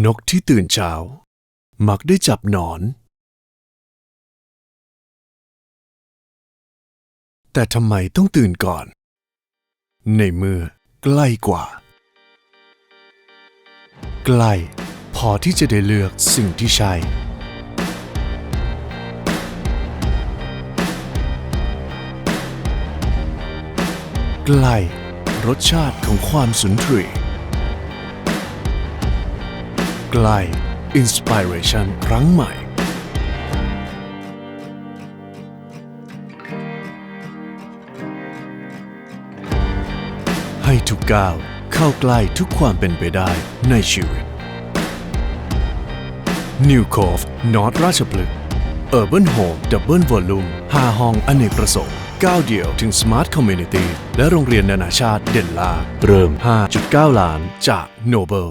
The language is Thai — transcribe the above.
นกที่ตื่นเช้า มักได้จับหนอน แต่ทำไมต้องตื่นก่อน ในเมื่อใกล้กว่า ใกล้พอที่จะได้เลือกสิ่งที่ใช่ ใกล้รสชาติของความสุนทรี ใกล้อินสปิเรชันครั้งใหม่ ให้ทุกก้าวเข้าใกล้ทุกความเป็นไปได้ในชีวิต New Cove นอ t ราชพฤกษ์ Urban Home Double Volume 5ห้องอเนกประสงค์ก้าวเดียวถึง Smart Community และโรงเรียนนานาชาติเด่นลาเริ่ม 5.9 ล้านจาก Noble